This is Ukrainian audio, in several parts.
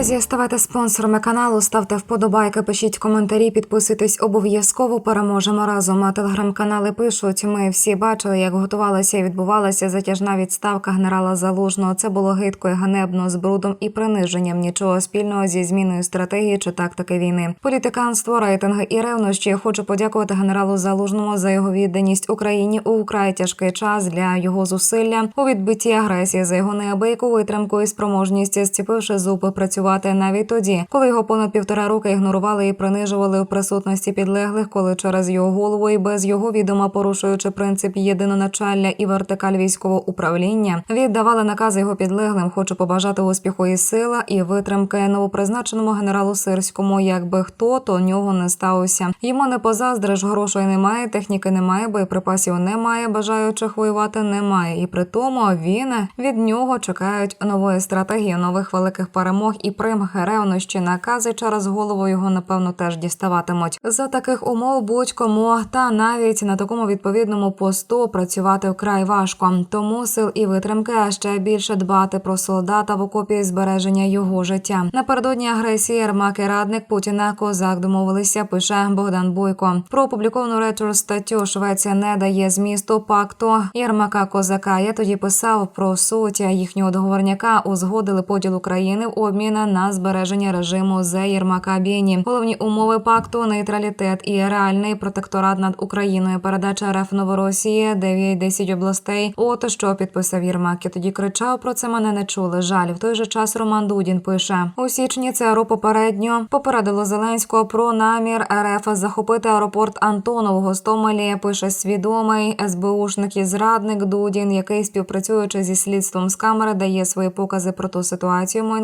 Друзі, ставайте спонсорами каналу, ставте вподобайки, пишіть коментарі, підписуйтесь обов'язково. Переможемо разом. Телеграм-канали пишуть. Ми всі бачили, як готувалася і відбувалася затяжна відставка генерала Залужного. Це було гидко і ганебно з брудом і приниженням. Нічого спільного зі зміною стратегії чи тактики війни. Політиканство, рейтинги і ревнощі. Хочу подякувати генералу Залужному за його відданість Україні у вкрай тяжкий час для його зусилля у відбитті агресії за його неабияку витримку і спроможність, зціпивши зуби, працювати навіть тоді, коли його понад півтора роки ігнорували і принижували у присутності підлеглих, коли через його голову і без його відома порушуючи принцип єдиноначалля і вертикаль військового управління, віддавали накази його підлеглим. Хочу побажати успіху і сила і витримки новопризначеному генералу Сирському. Якби хто то нього не сталося. Йому не позаздриш, грошей немає, техніки немає, боєприпасів немає, бажаючих воювати немає. І при тому він від нього чекають нової стратегії, нових великих перемог і примхи ревнощі накази через голову його напевно теж діставатимуть. За таких умов будь-кому та навіть на такому відповідному посту працювати вкрай важко. Тому сил і витримки, ще більше дбати про солдата в окопі збереження його життя. Напередодні агресії Ермак і радник Путіна Козак домовилися. Пише Богдан Бойко про опубліковану ретро статтю Швеція не дає змісту пакту Єрмака Козака. Я тоді писав про суть їхнього договорняка. Узгодили поділ України в обмін збереження режиму за Єрмака Бєні. Головні умови пакту нейтралітет і реальний протекторат над Україною. Передача РФ Новоросії 9-10 областей. От що підписав Єрмак. Я тоді кричав про це. Мене не чули. Жаль, в той же час Роман Дудін пише у січні. ЦРУ попередньо попередило Зеленського про намір РФ захопити аеропорт Антонов у Гостомелі. Пише свідомий СБУшник і зрадник Дудін, який співпрацюючи зі слідством з камери, дає свої покази про ту ситуацію. Йому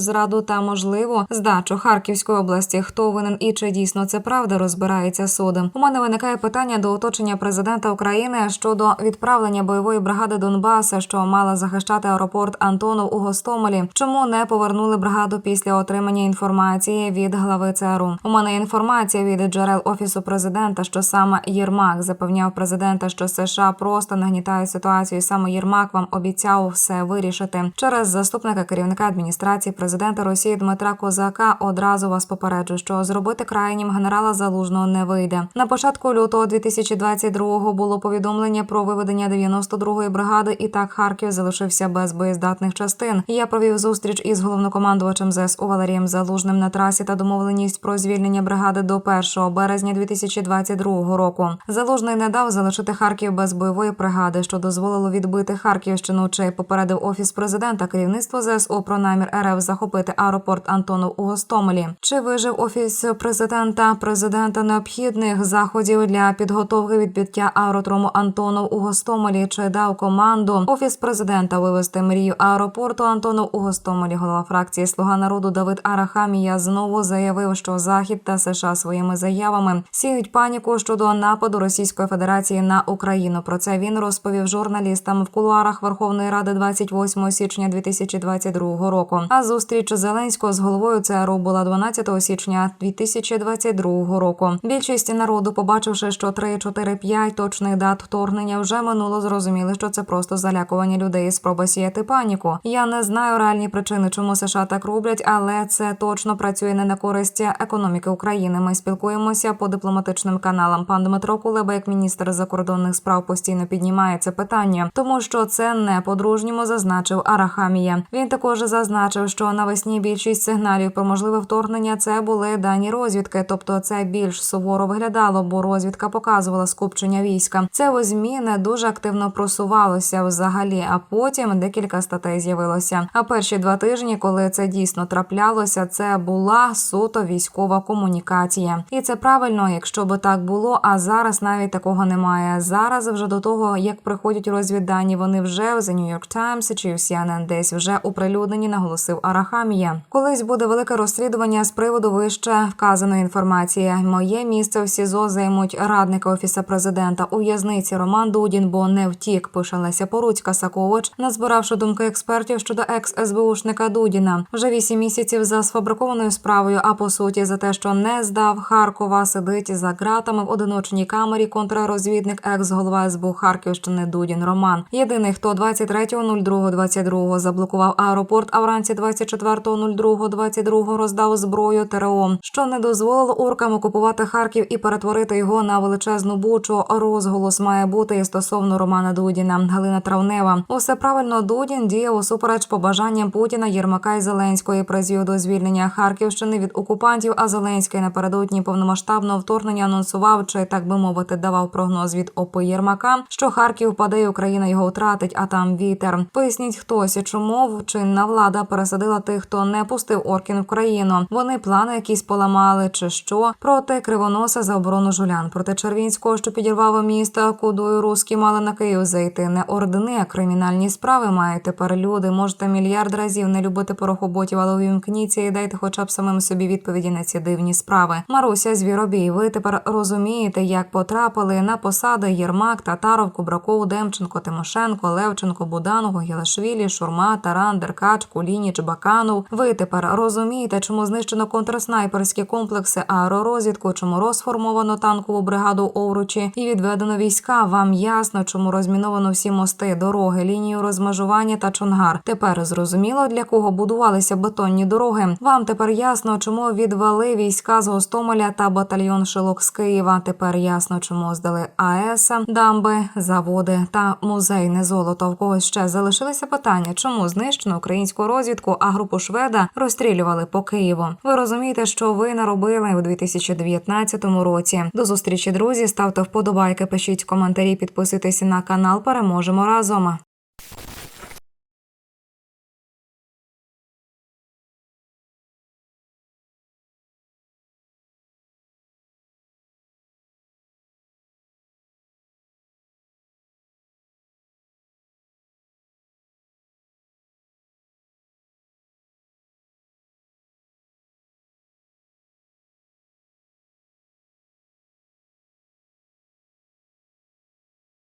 держзраду та можливо здачу Харківської області. Хто винен і чи дійсно це правда розбирається судом. У мене виникає питання до оточення президента України щодо відправлення бойової бригади Донбаса, що мала захищати аеропорт Антонов у Гостомелі. Чому не повернули бригаду після отримання інформації від глави ЦРУ? У мене інформація від джерел офісу президента, що саме Єрмак запевняв президента, що США просто нагнітають ситуацію. Саме Єрмак вам обіцяв все вирішити через заступника керівника адміністрації президента Росії Дмитра Козака. Одразу вас попереджу, що зробити крайнім генерала залужного не вийде. На початку лютого 2022-го було повідомлення про виведення 92-ї бригади. І так Харків залишився без боєздатних частин. Я провів зустріч із головнокомандувачем ЗСУ Валерієм Залужним на трасі та домовленість про звільнення бригади до 1 березня 2022 року. Залужний не дав залишити Харків без бойової бригади, що дозволило відбити Харківщину. Чи попередив офіс президента керівництво ЗСУ про намір РФ захопити аеропорт Антонов у Гостомелі? Чи вижив офіс президента президента необхідних заходів для підготовки відбиття аеродрому Антонов у Гостомелі? Чи дав команду офіс президента вивести мрію аеропорту Антонов у Гостомелі? Голова фракції Слуга народу Давид Арахамія знову заявив, що Захід та США своїми заявами сіють паніку щодо нападу Російської Федерації на Україну. Про це він розповів журналістам в кулуарах Верховної Ради 28 січня 2022 року. А зустріч Зеленського з головою ЦРУ була 12 січня 2022 року. Більшість народу, побачивши, що 3, 4, 5 точних дат вторгнення вже минуло, зрозуміли, що це просто залякування людей спроба сіяти паніку. Я не знаю реальні причини, чому США так роблять, але це точно працює не на користь економіки України. Ми спілкуємося по дипломатичним каналам. Пан Дмитро Кулеба, як міністр закордонних справ, постійно піднімає це питання, тому що це не по-дружньому зазначив Арахамія. Він також зазначив, що навесні більшість сигналів про можливе вторгнення це були дані розвідки, тобто це більш суворо виглядало, бо розвідка показувала скупчення війська. Це у ЗМІ не дуже активно просувалося взагалі. А потім декілька статей з'явилося. А перші два тижні, коли це дійсно траплялося, це була суто військова комунікація, і це правильно, якщо би так було. А зараз навіть такого немає. Зараз вже до того, як приходять розвіддані, вони вже в The New York Times чи в CNN десь вже оприлюднені, наголосив Арахамія. Колись буде велике розслідування з приводу вище вказаної інформації. Моє місце в СІЗО займуть радника офіса президента у в'язниці Роман Дудін, бо не втік. Пише Леся Поруцька Сакович, назбиравши думки експертів щодо екс СБУшника Дудіна. Вже вісім місяців за сфабрикованою справою. А по суті, за те, що не здав Харкова, сидить за ґратами в одиночній камері. Контррозвідник екс голова СБУ Харківщини Дудін Роман. Єдиний, хто 23.02.22 заблокував аеропорт, а вранці 24 24.02.22 роздав зброю ТРО, що не дозволило оркам окупувати Харків і перетворити його на величезну бучу. Розголос має бути і стосовно Романа Дудіна. Галина Травнева. Усе правильно Дудін діяв усупереч побажанням Путіна, Єрмака і Зеленської призвів до звільнення Харківщини від окупантів. А Зеленський напередодні повномасштабного вторгнення анонсував, чи так би мовити, давав прогноз від ОП Єрмака, що Харків впаде, і Україна його втратить, а там вітер. Поясніть хтось, чому чинна влада пересадила тих, хто не пустив оркін в країну. Вони плани якісь поламали, чи що проти кривоноса за оборону жулян, проти Червінського, що підірвав місто, кудою руски мали на Київ зайти. Не ордени, а кримінальні справи мають тепер люди. Можете мільярд разів не любити порохоботів, але увімкніться і дайте хоча б самим собі відповіді на ці дивні справи. Маруся Звіробій, ви тепер розумієте, як потрапили на посади Єрмак, Татаров, Кубраков, Демченко, Тимошенко, Левченко, Буданов, Гілашвілі, Шурма, Таран, Деркач, Кулініч, Баканов. Ви тепер розумієте, чому знищено контрснайперські комплекси аеророзвідку, чому розформовано танкову бригаду Овручі і відведено війська. Вам ясно, чому розміновано всі мости, дороги, лінію розмежування та чонгар. Тепер зрозуміло, для кого будувалися бетонні дороги. Вам тепер ясно, чому відвели війська з Гостомеля та батальйон Шилок з Києва. Тепер ясно, чому здали АЕС, дамби, заводи та музейне золото. В когось ще залишилися питання, чому знищено українську розвідку, а групу шведа розстрілювали по Києву. Ви розумієте, що ви наробили у 2019 році. До зустрічі, друзі. Ставте вподобайки, пишіть коментарі, підписуйтесь на канал. Переможемо разом.